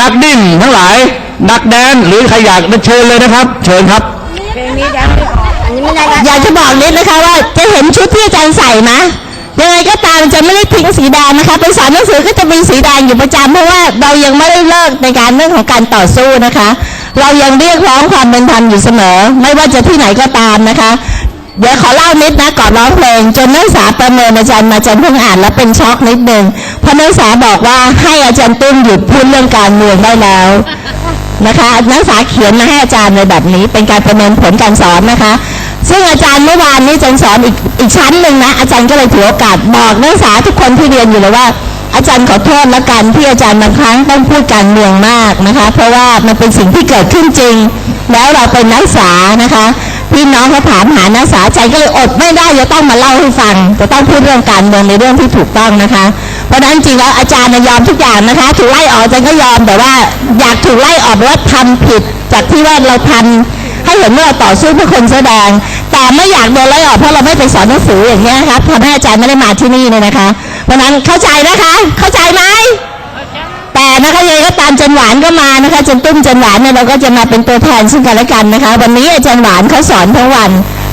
นักดิ้นทั้งหลาย นักแดนหรือใครอยากเชิญเลยนะครับ เชิญครับอยากจะบอกนิดนะคะว่าจะเห็นชุดที่อาจารย์ใส่ไหมยังไงก็ตามจะไม่ได้ทิ้งสีแดงนะคะไปสอนหนังสือก็จะมีสีแดงอยู่ประจำเพราะว่าเรายังไม่ได้เลิกในการเรื่องของการต่อสู้นะคะ เรายังเรียกร้องความเป็นธรรมอยู่เสมอ ไม่ว่าจะที่ไหนก็ตามนะคะ เดี๋ยวขอเล่านิดนะก่อนร้องเพลง จนนักศึกษาประเมินอาจารย์มาอาจารย์เพิ่งอ่านแล้วเป็นช็อกนิดนึงเพราะนักศึกษาบอกว่าให้อาจารย์ตุ้มหยุดพูดเรื่องการเมืองได้แล้วนะคะนักศึกษาเขียนมาให้อาจารย์ในแบบนี้ เป็นการประเมินผลการสอนนะคะ ซึ่งอาจารย์เมื่อวานนี้อาจารย์สอนอีกอีกชั้นหนึ่งนะอาจารย์ก็เลยถือโอกาสบอกนักศึกษาทุกคนที่เรียนอยู่เลยว่า อาจารย์ขอโทษละกันที่อาจารย์บางครั้งต้องพูดการเมืองมากนะคะ เพราะว่ามันเป็นสิ่งที่เกิดขึ้นจริง แล้วเราเป็นนักศึกษานะคะ พี่น้องเขาถามหานักศึกษาอาจก็เลยอดไม่ได้จะต้องมาเล่าให้ฟัง จะต้องพูดเรื่องการเมืองในเรื่องที่ถูกต้องนะคะ เพราะนั้นจริงแล้วอาจารย์ยอมทุกอย่างนะคะ ถูกไล่ออกอาจารย์ก็ยอมแต่ว่าอยากถูกไล่ออกเพราะว่าทำผิดจากที่ว่าเราทำให้เห็นว่าเราต่อสู้เพื่อคนแสดง แต่ไม่อยากโดนไล่ออกเพราะเราไม่ไปสอนหนังสืออย่างเงี้ยครับทำให้อาจารย์ไม่ได้มาที่นี่เนี่ยนะคะ เพราะนั้นเข้าใจนะคะ เข้าใจไหม แต่นะคะยังก็ตามจันหวานก็มานะคะจันตุ้มจันหวานเนี่ยเราก็จะมาเป็นตัวแทนซึ่งกันและกันนะคะ วันนี้อาจารย์หวานเขาสอนทั้งวัน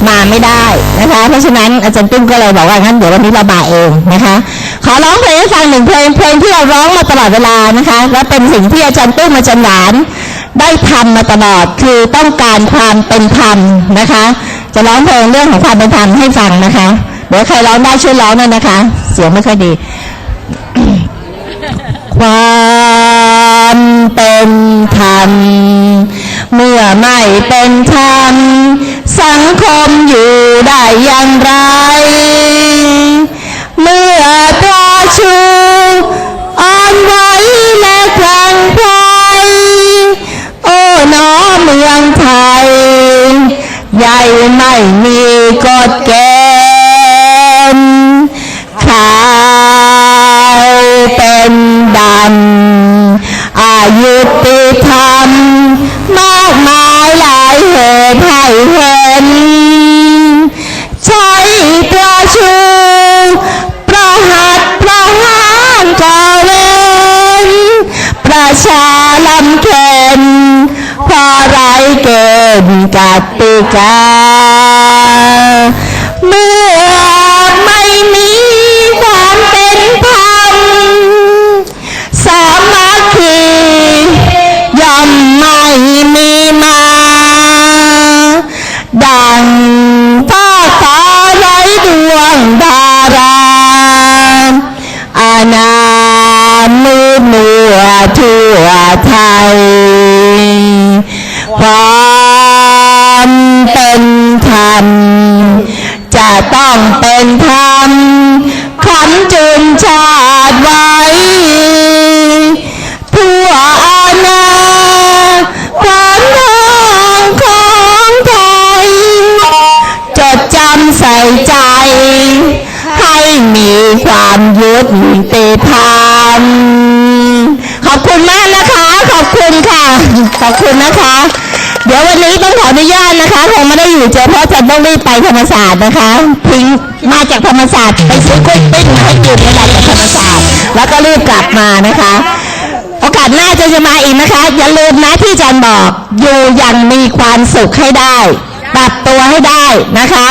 มาไม่ได้นะคะ เพราะฉะนั้นอาจารย์ตุ้มก็เลยบอกว่างั้นเดี๋ยววันนี้เรามาเองนะคะ ขอร้องเพลงให้ฟังหนึ่งเพลงเพลงที่เราร้องมาตลอดเวลานะคะและเป็นสิ่งที่อาจารย์ตุ้มอาจารย์หวานได้ทำมาตลอดคือต้องการความเป็นธรรมนะคะ จะร้องเพลงเรื่องของความเป็นธรรมให้ฟังนะคะเดี๋ยวใครร้องได้ช่วยร้องหน่อยนะคะ เสียงไม่ค่อยดี ความเป็นธรรม เมื่อไม่เป็นธรรม สังคมอยู่ได้อย่างไร เมื่อตราชูอ่อนไหวและคลังไคล้โอ้หนอเมืองไทย ใหญ่ไม่มีกฎเก ฑ์กติ ต้องรีบไปธรรมศาสตร์นะคะทิ้งมาจากธรรมศาสตร์ไปซื้อกล้วยปิ้งมาให้กินนี่แหละจากธรรมศาสตร์แล้วก็รีบกลับมานะคะ โอกาสหน้าจะจะมาอีกนะคะ อย่าลืมนะที่อาจารย์บอกอยู่อย่างมีความสุขให้ได้ปรับตัวให้ได้นะคะ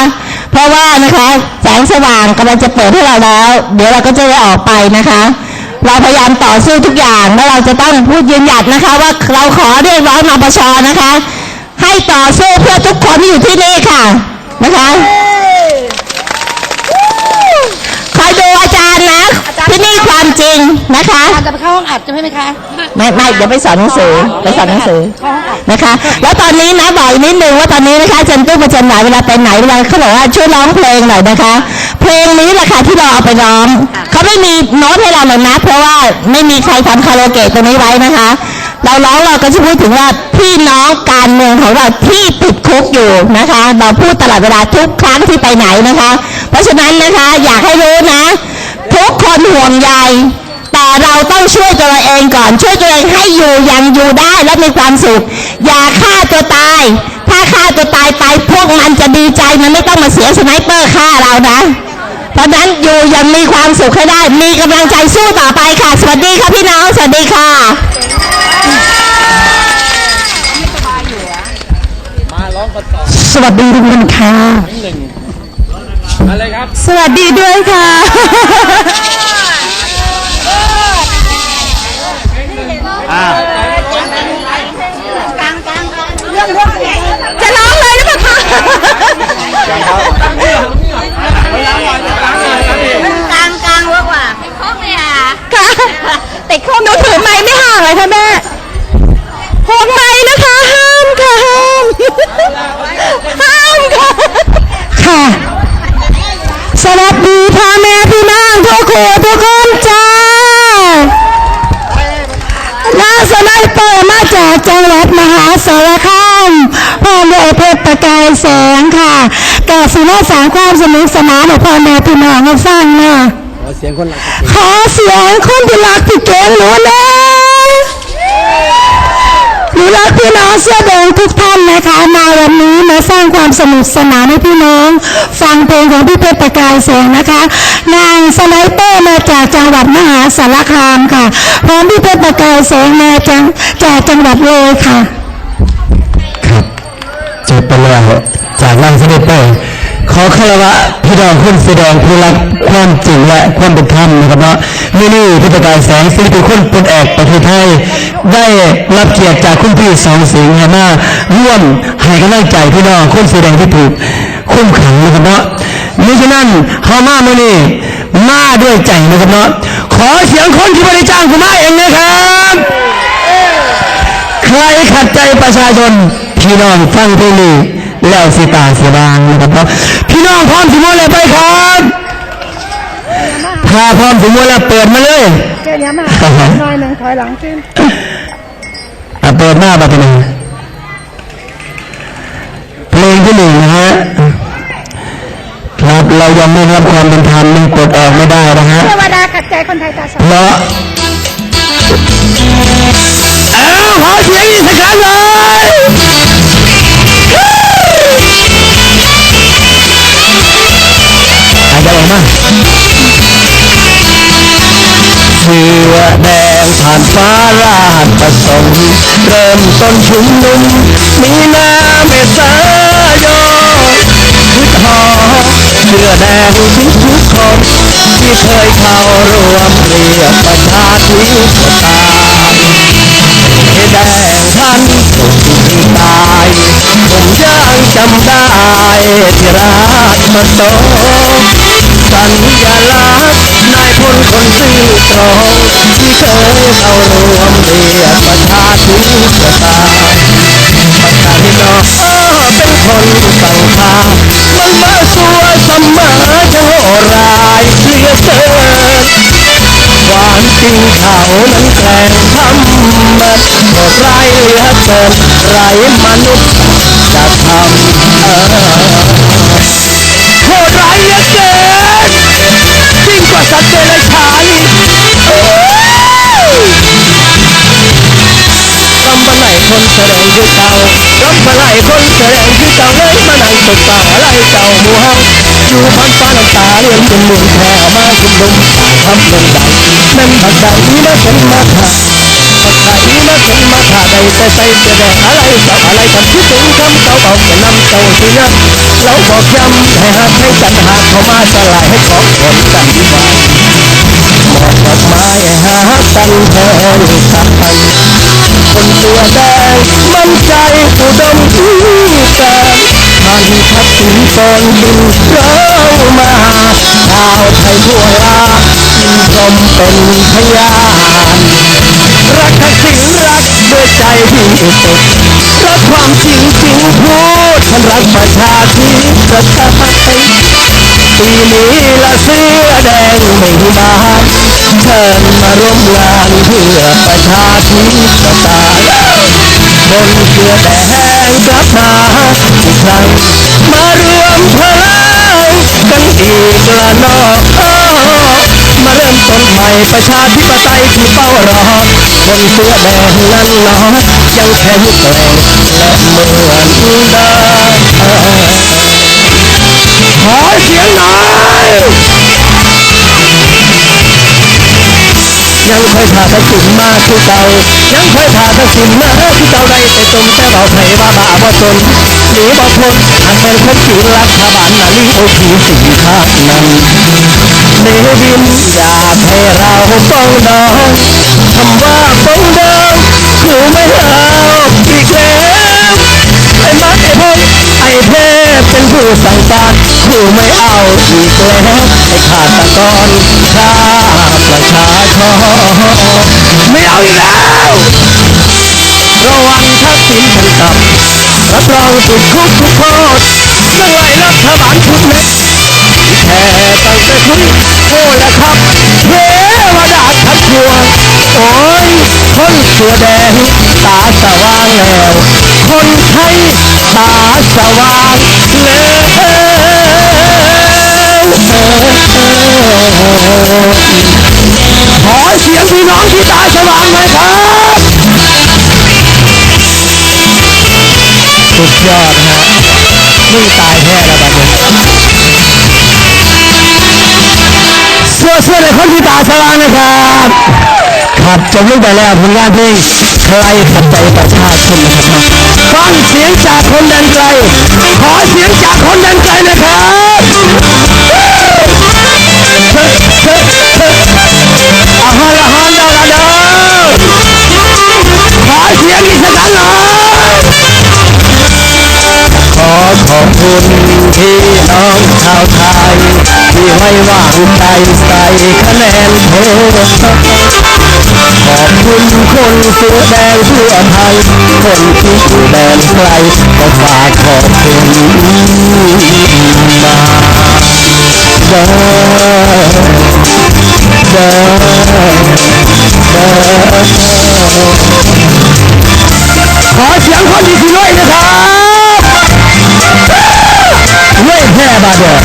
เพราะว่านะคะแสงสว่างกำลังจะเปิดให้เราแล้ว เดี๋ยวเราก็จะได้ออกไปนะคะเราพยายามต่อสู้ทุกอย่างแล้วเราจะต้องพูดยืนหยัดนะคะ ว่าเราขอเรียกร้องนปชนะคะ ให้ต่อสู้เพื่อทุกคนที่อยู่ที่นี่ค่ะ นะคะ คอยดูอาจารย์นะ ที่นี่ความจริงนะคะจะไปเข้าห้องอัดใช่ไหมคะ ไม่ไม่เดี๋ยวไปสอนหนังสือไปสอนหนังสือนะคะ แล้วตอนนี้นะบอกอีกนิดนึงว่าตอนนี้นะคะอาจันตุ้มอาจารย์หลายเวลาไปไหนเวลาเขาบอกว่าช่วยร้องเพลงหน่อยนะคะ เพลงนี้แหละค่ะที่เราเอาไปร้องเขาไม่มีโน้ตให้เราหรอกนะ เพราะว่าไม่มีใครทำคาราโอเกะตรงนี้ไว้นะคะ เราร้องเราก็จะพูดถึงว่าพี่น้องการเมืองของเราที่ติดคุกอยู่นะคะ เราพูดตลอดเวลาทุกครั้งที่ไปไหนนะคะ เพราะฉะนั้นนะคะอยากให้รู้นะ ทุกคนห่วงใยแต่เราต้องช่วยตัวเองก่อน ช่วยตัวเองให้อยู่ย่างอยู่ได้และมีความสุข อย่าฆ่าตัวตาย ถ้าฆ่าตัวตายไปพวกมันจะดีใจมันไม่ต้องมาเสียสไนเปอร์ฆ่าเรานะ เพราะนั้นอยู่ยังมีความสุขให้ได้ มีกำลังใจสู้ต่อไปค่ะ สวัสดีค่ะพี่น้อง สวัสดีค่ะ วัสดีทุกคนค่ะ อะไรครับ สวัสดีด้วยค่ะจะร้องเลยหรือเปล่าคะกลางกลางว่ากว่าโค้งเลยอะค่ะติดโค้งหนูถือไม้ไม่ห่างเลยค่ะแม่ นาสไนเปอร์มาจากจังหวัดมหาสารคามพ่อแม่เพชรประกายแสงค่ะกาสิมาสร้างความสนุกสนานให้พ่อแม่พี่น้องให้ฟังนะขอเสียงคนขอเสียงคนที่รักที่เก่งหนูนะ หนูรักพี่น้องเสื้อแดงทุกท่านนะคะ มาวันนี้มาสร้างความสนุกสนานให้พี่น้อง ฟังเพลงของพี่เพชรประกายแสงนะคะนางสไนเปอร์มาจากจังหวัดมหาสารคามค่ะพร้อมพี่เพชรประกายแสงมาจากจากจังหวัดเลยค่ะครับจบไปแล้วจากนั่งเสด็จไปขอคารวะพี่น้องคุณแสดงผู้รักความจริงและความเป็นธรรมนะครับเนาะนี่นี่พิธีการแสงศิลปินคนเป็นแอกประเทศไทย ได้รับเกียรติจากคุณพี่สองสิงห์มาร่วมให้กำลังใจพี่น้องคนแสดงที่ถูกคุ้มขังนะครับเนาะมิฉะนั้นเฮามาเมื่อนี้มาด้วยใจนะครับเนาะขอเสียงคนที่บริจ้างผมมาเองนะครับใครขัดใจประชาชนพี่น้องฟังเพลงนี้แล้วสิตาเสียบางนะครับเนาะพี่น้องพร้อมสิมวนแล้วไปครับถ้าพร้อมสิมวนแล้วเปิดมาเลยแค่นี้มาหน่อยหนึ่งถอยหลังขึ้นอะ เปิดหน้าบัตรหนึ่งเพลงที่หนึ่งนะฮะครับเรายังไม่รับความเป็นธรรมยังปลดออกไม่ได้นะฮะเทวดาขัดใจคนไทยตาสาเพราะอ้าวขอเสียงอีกสักครั้งเลยอาจจะออกมาเสื้อแดง งผ่านฟ้าราดประสงค์เริ่มต้นชุมนุมมีนาเมษายนคึกหอเสื้อแดงถึงทุกคน ที่เคยเข้ารวมเรียกประชาธิปไตยแดงท่านถูกที่ตายผมยังจำได้ที่ราชมาโต สัญญาลักษณ์นายพลคนซื่อตรง ที่เคยเข้ารวมเรียกประชาธิปไตยประชาธินอเป็นคนสั่งพามันมาสัวสมอจะโหร้ายเหลือเกินความจริงเขานั้นแกล้งทำมันโหดร้ายเหลือเกินไรมนุษย์จะทำโหดร้ายเหลือเกิน สัตว์เดรัจฉานเอ้ยรำบะไหนคนแสดงคือเก่ารำบะไหนคนแสดงคือเก่าเลยมานั่งตกตาอะไรเจ้าหมูเฮาอยู่พันฟ้าน้ำตาเลี้ยงจนมุนแผ่มาชุมนุมตางทำลงดังแม่นผักดังนี้มาเป็นมาถ่าผักไข่มาเป็นมาถ่าใดแต่ใส่เสื้อแดงอะไรเจ้าอะไรทำคิดถึงคำเก่าบอกจะนำเจ้าสินะเราบอกย้ำให้หักให้กันหากเข้ามาสลายให้ของผลกันดีกว่า ดอกไม้หากันแทนกันคนเสื้อแดงมั่นใจอุดมที่แสนท่านทักษิณตอนบินเรามาชาวไทยทั่วลาชื่นชมเป็นพยานรักทักษิณรักด้วยใจที่สุดรักความจริงจริงพูดฉันรักประชาธิปไตย ปีนี้ละเสื้อแดงไม่บานเชิญมาร่วมงานเพื่อประชาธิปไตยคนเสื้อแดงกลับมาอีกครั้งมารวมพลังกันอีกละนอมาเริ่มต้นใหม่ประชาธิปไตยที่เฝ้ารอคนเสื้อแดงนั้นนอยังแข็งแกร่งและเหมือนเดิม ขอเสียงหน่อยยังค่อยพาทักษิณมาคือเก่ายังค่อยพาทักษิณมาคือเก่าได้แต่จมแต่เบาไผว่าบ้าบ่จนหนีบ่พ้นอันเป็นคนจีนรัฐบาลนาลีโอผีสีข้างนั้นเนวินอยากให้เราปองดองคำว่าปองดองคือไม่เอาอีกแล้วไอ้มาไอ้พงไอ้ เทพเป็นผู้สั่งการผู้ไม่เอาอีกแล้วไอ้ขาตะกอนชาประชาชนไม่เอาอีกแล้ว ระวังทักษิณเป็นกลับรับรองติดคุกทุกโทษเมื่อไรรัฐบาลชุดเล็ก แค่ตั้งแต่คุยโอ้ละครับเทวดาทักทวงโอ้ยคนเสื้อแดงตาสว่างแล้ว คนไทยตาสว่างแล้วขอเสียงพี่น้องที่ตาสว่างหน่อยครับ สุดยอดนะฮะมึงตายแท้แล้วบัดนี้ เสื้อเสื้อในคนที่ตาสว่างนะครับ ครับจบลงไปแล้วผลงานเพลงใครขัดใจประชาชนนะครับฟังเสียงจากคนแดนไกล ขอเสียงจากคนแดนไกลนะครับอาฮาละฮานดาลาดาขอเสียงอีกสักครั้งหน่อยขอขอบคุณพี่น้องชาวไทย ที่ไว้วางใจใส่คะแนนโทขอบคุณคนเสื้อแดงทั่วไทย คนที่อยู่แดนไกลก็ฝากขอบคุณมาเด้อเด้อเด้อขอเสียงคนที่สิด้วยนะครับเว้ยแค่บาดเดียว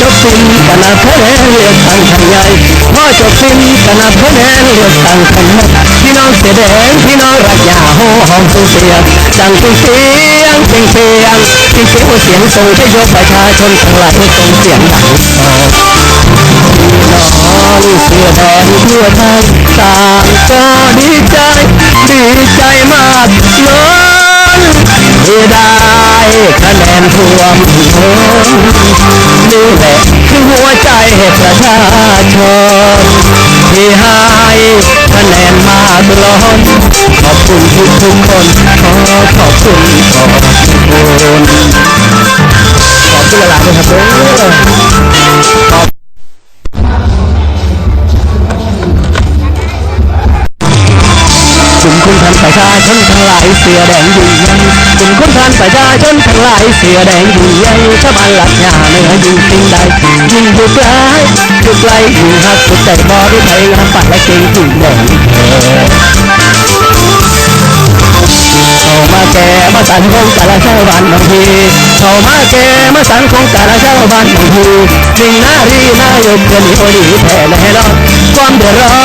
จบสิ้นกันนะคะแนนเลือกตั้งครั้งใหญ่พ่อจบสิ้นกันนะคะแนนเลือกตั้งครั้งพี่น้องเสียแดงพี่น้องรักยาโหหอมสูเสียงดังเสียงเสียงเสียงเสียงเสียงเสียงส่งให้ยกประชาชนทั้งหลายส่งเสียงดังออกน้องเสื้อแดงทั่วไทยต่างก็ดีใจดีใจมากเลย ได้คะแนนท่วมท้นนี่แหละคือหัวใจประชาชนที่ให้คะแนนมากล้นขอบคุณทุกทุกคนขอขอบคุณขอบคุณขอบคุณหลายๆนะครับเด้อจุ่มคุณทันประชาชนทั้งหลายเสือแดงอยู่ยัง จุ่มคุณทันประชาชนทั้งหลายเสือแดงอยู่ยังชาวบ้านหลักยาเหนืออยู่สิ่งใดยิ่งอยู่ไกลอยู่ไกลอยู่หักสุดใจบริไทยงามปัดและเก่งจุ่มแดงเขามาแก่มาสันคงกาลชาวบ้านบางทีเขามาแก่มาสันคงกาลชาวบ้านบางทีสิ่งนารีนายกจะหนีโอดีแท้แน่นอนความเดือดร้อ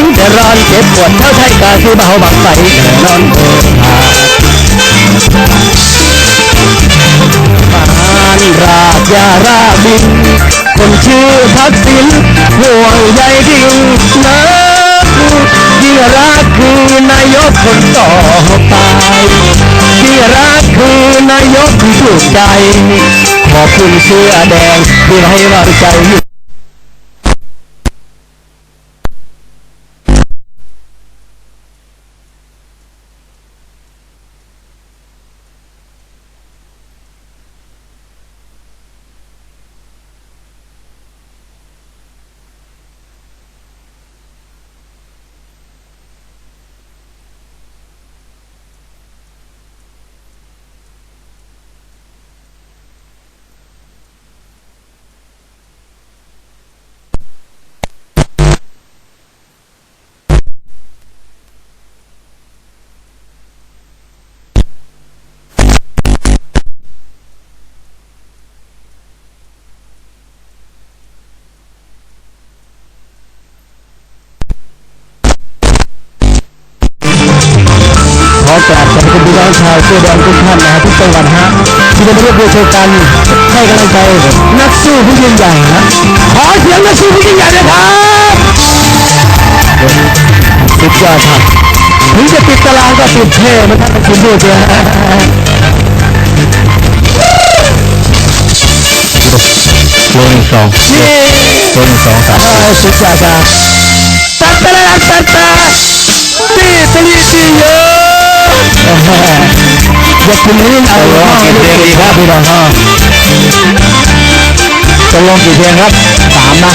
นเดือดร้อนเจ็บปวดเท่าไทยกาคือเบาบางไปแน่นอนเถิด คนชื่อทักษิณห่วงใยดิ่งนะที่รักคือนายกคนต่อไปที่รักคือนายกที่ถูกใจ ขอบคุณเสื้อแดงที่ให้วางใจ กราบขอบคุณพี่น้องชาวเสื้อแดงทุกท่านนะฮะทุกจังหวัดฮะที่ได้มาร่วมด้วยช่วยกันให้กำลังใจนักสู้ผู้ยิ่งใหญ่นะขอเสียงนักสู้ผู้ยิ่งใหญ่เลยครับสุดยอดครับถึงจะติดตารางก็ติดเท่เหมือนท่านคุณพูดเลยฮะโลหนึ่งสองนี่โลหนึ่งสองสามสุดยอดครับตัดตะละตัดตะตีตลีตีเยอะ อย่าคุณนี่เอาตกลงกี่เพลงดีครับพี่น้องฮะตกลงกี่เพลงครับสามนะ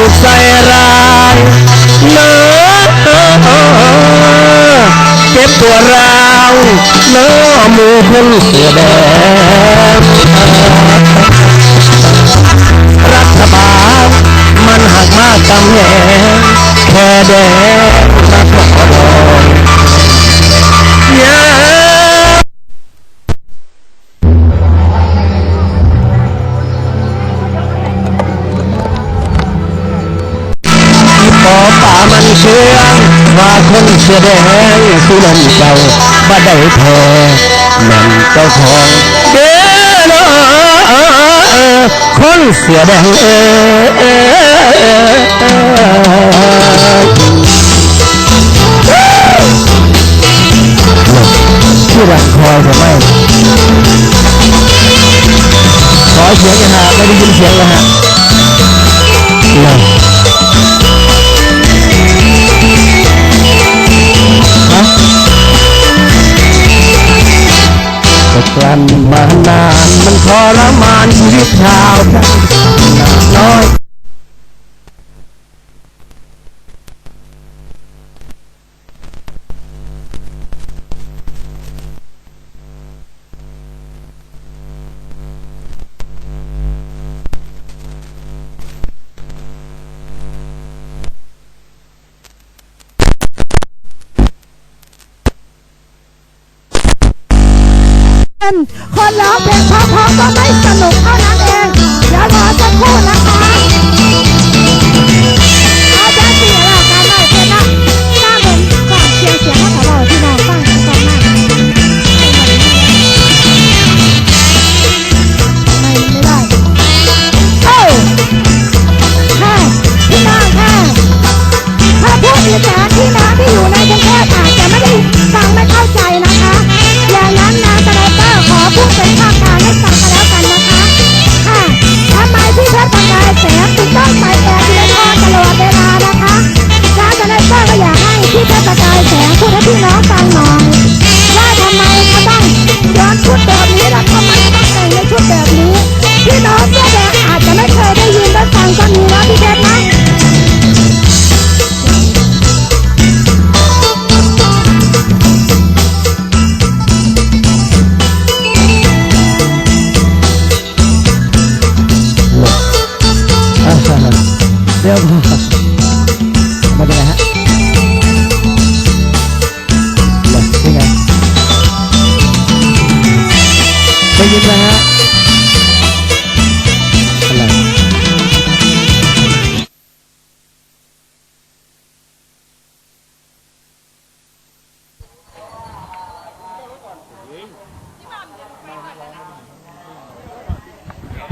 ูกใส่ร้ายเนอเก็บตัวเราเนอหมูคนเสื้อแดงรัฐบาลมันหักมากกำแหงแค่แดงนักขอด ว่าคนเสื้อแดงคือลมเจ้าบ่ได้แพ้แม่นเจ้าของเด้อนาะคนเสื้อแดงเออเออเออชื่อรังคอยทำไมขอเสียงกันฮะไม่ได้ยินเสียงเลยฮะ กลั้นมานานมันทรมานชีวิตชาวไทยน้อย คนร้องเพลงเพราะๆก็ไม่สนุกเท่านั้นเอง เดี๋ยวรอสักครู่นะคะ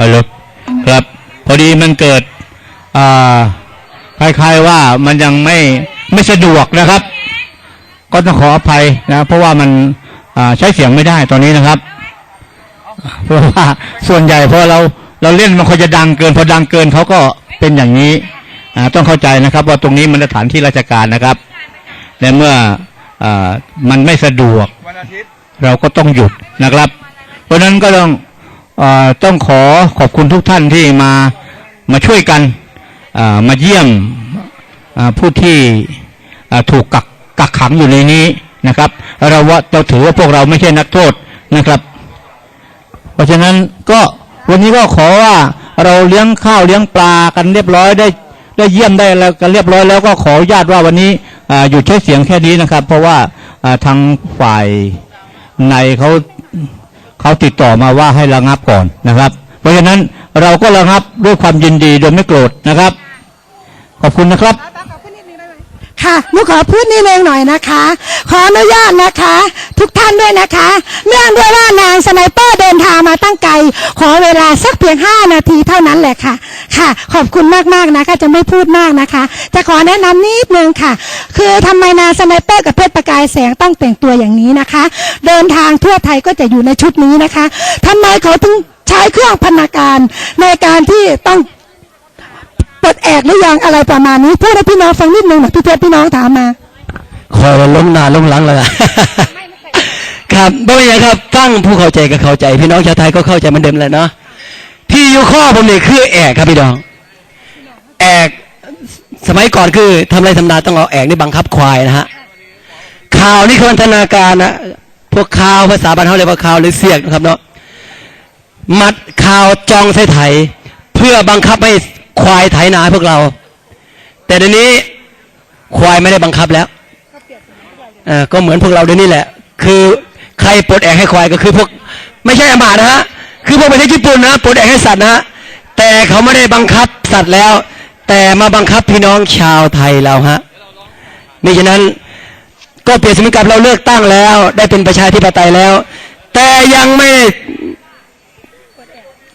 ฮัลโหลครับ พอดีมันเกิดอ่าคล้ายๆว่ามันยังไม่ไม่สะดวกนะครับ ก็ต้องขออภัยนะ เพราะว่ามันอ่าใช้เสียงไม่ได้ตอนนี้นะครับ เพราะว่าส่วนใหญ่พอเราเราเล่นมันควรจะดังเกิน พอดังเกินเขาก็เป็นอย่างนี้อ่าต้องเข้าใจนะครับ ว่าตรงนี้มันสถานที่ราชการนะครับและเมื่ออ่ามันไม่สะดวกเราก็ต้องหยุดนะครับ เพราะฉะนั้นก็ต้องเออ ต้องขอขอบคุณทุกท่านที่มามาช่วยกันมาเยี่ยมผู้ที่ถูกกักกักขังอยู่ในนี้นะครับ เราว่าเราถือว่าพวกเราไม่ใช่นักโทษนะครับ เพราะฉะนั้นก็วันนี้ก็ขอว่าเราเลี้ยงข้าวเลี้ยงปลากันเรียบร้อยได้ได้เยี่ยมได้แล้วกันเรียบร้อยแล้วก็ขอญาตว่าวันนี้อ่าหยุดใช้เสียงแค่นี้นะครับ เพราะว่าทางฝ่ายในเขา เขาติดต่อมาว่าให้ระงับก่อนนะครับ เพราะฉะนั้นเราก็ระงับด้วยความยินดีโดยไม่โกรธนะครับ ขอบคุณนะครับ ค่ะหนูขอพูดนิดนึงหน่อยนะคะ ขออนุญาตนะคะ ทุกท่านด้วยนะคะ เนื่องด้วยว่านางสไนเปอร์เดินทางมาตั้งไกล ขอเวลาสักเพียง 5 นาทีเท่านั้นแหละค่ะ ค่ะ ขอบคุณมากๆนะคะ จะไม่พูดมากนะคะ จะขอแนะนำนิดนึงค่ะ คือทำไมนางสไนเปอร์กับเพชรประกายแสงต้องแต่งตัวอย่างนี้นะคะ เดินทางทั่วไทยก็จะอยู่ในชุดนี้นะคะทำไมเขาถึงใช้เครื่องพนนาการในการที่ต้อง ปลดแอกหรือยังอะไรประมาณนี้พูดให้พี่น้องฟังนิดนึงหน่อยพี่เพชรพี่น้องถามมาคอยล้มหน้าล้มหลังเลยล่ะครับบ่เป็นไรครับฟังผู้เข้าใจก็เข้าใจ พี่น้องชาวไทยก็เข้าใจเหมือนเดิมแหละเนาะที่อยู่ข้อผมเนี่ยคือแอกครับพี่น้องแอกสมัยก่อนคือทำไรทำนาต้องเอาแอกนี่บังคับควายนะฮะข่าวนี่คือพันธนาการนะพวกข่าวภาษาบ้านเขาเรียกว่าข่าวหรือเสียกนะครับเนาะมัดข่าวจองใส่ไถ เพื่อบังคับให้ ควายไถนาพวกเรา แต่เดี๋ยวนี้ควายไม่ได้บังคับแล้วอก็เหมือนพวกเราเดี๋ยวนี้แหละ คือใครปลดแอกให้ควายก็คือพวก ไม่ใช่อามานะฮะคือพวกประเทศญี่ปุ่นนะปลดแอกให้สัตว์นะแต่เขาไม่ได้บังคับสัตว์แล้ว แต่มาบังคับพี่น้องชาวไทยเราฮะมิฉะนั้นก็เปรียบเสมือนกับเราเลือกตั้งแล้ว ได้เป็นประชาธิปไตยแล้ว แต่ยังไม่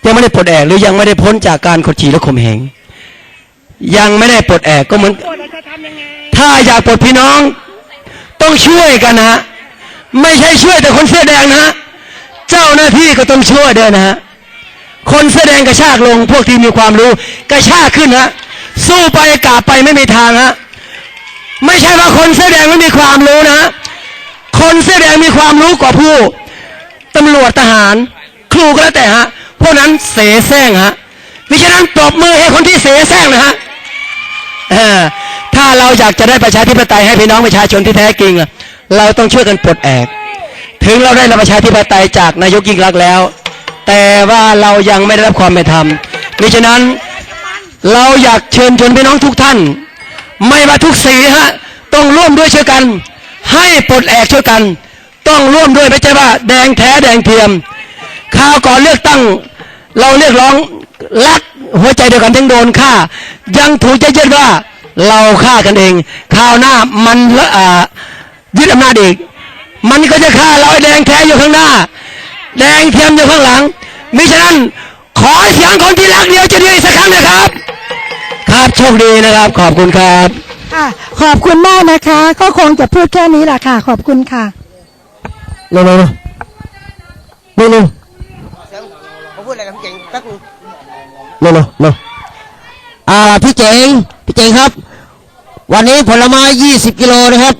ยังไม่ได้ปลดแอกหรือยังไม่ได้พ้นจากการขดขี่และข่มเหงยังไม่ได้ปลดแอกก็เหมือนถ้าอยากปลดพี่น้อง ต้องช่วยกันนะไม่ใช่ช่วยแต่คนเสื้อแดงนะเจ้าหน้าที่ก็ต้องช่วยด้วยนะฮะคนเสื้อแดงกระชากลง พวกที่มีความรู้กระชากขึ้นฮะสู้ไปกราบไปไม่มีทางฮะไม่ใช่ว่าคนเสื้อแดงไม่มีความรู้นะคนเสื้อแดงมีความรู้กว่าผู้ตำรวจทหาร ครูก็แล้วแต่ฮะ วกนั้นเสแสร้งฮะมิฉะนั้นปรบมือให้คนที่เสแสร้งนะฮะถ้าเราอยากจะได้ประชาธิปไตยให้พี่น้องประชาชนที่แท้จริงอะเราต้องช่วยกันปลดแอก ถึงเราได้รับประชาธิปไตยจากนายกยิ่งรักแล้ว แต่ว่าเรายังไม่ได้รับความเป็นธรรมมิฉะนั้นเราอยากเชิญชวนพี่น้องทุกท่าน ไม่ว่าทุกสีฮะต้องร่วมด้วยช่วยกัน ให้ปลดแอกช่วยกัน ต้องร่วมด้วยไม่ใช่ว่า แดงแท้แดงเทียมข่าวก่อนเลือกตั้ง เราเรียกร้องรักหัวใจเดียวกันทั้งโดนฆ่า ยังถูกจะยึดว่าเราฆ่ากันเองข่าวหน้ามันละอ่ายึดอำนาจอีก มันก็จะฆ่าเราไอ้แดงแท้อยู่ข้างหน้า แดงเทียมอยู่ข้างหลังมิฉะนั้นขอเสียงคนที่รักเดียวจะเดียวอีกสักครั้งนะครับ ครับโชคดีนะครับ ขอบคุณครับค่ะขอบคุณมากนะคะ ก็คงจะพูดแค่นี้แหละค่ะ ขอบคุณค่ะเร็วเร็วเร็วเร็วเร็วผม พูดอะไรกับพี่เจ๋งแป๊บนึงเร็วเร็วเร็วอ่าพี่เจ๋งพี่เจ๋งครับ วันนี้ผลไม้20กิโลนะครับ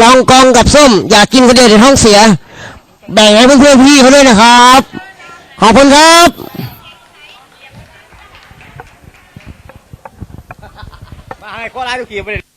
ลองกองกับส้ม อยากกินคนเดียวเดี๋ยวท้องเสีย แบ่งให้เพื่อนๆพี่เขาด้วยนะครับ ขอบคุณครับมาให้ข้อร้ายทุกทีไปเลย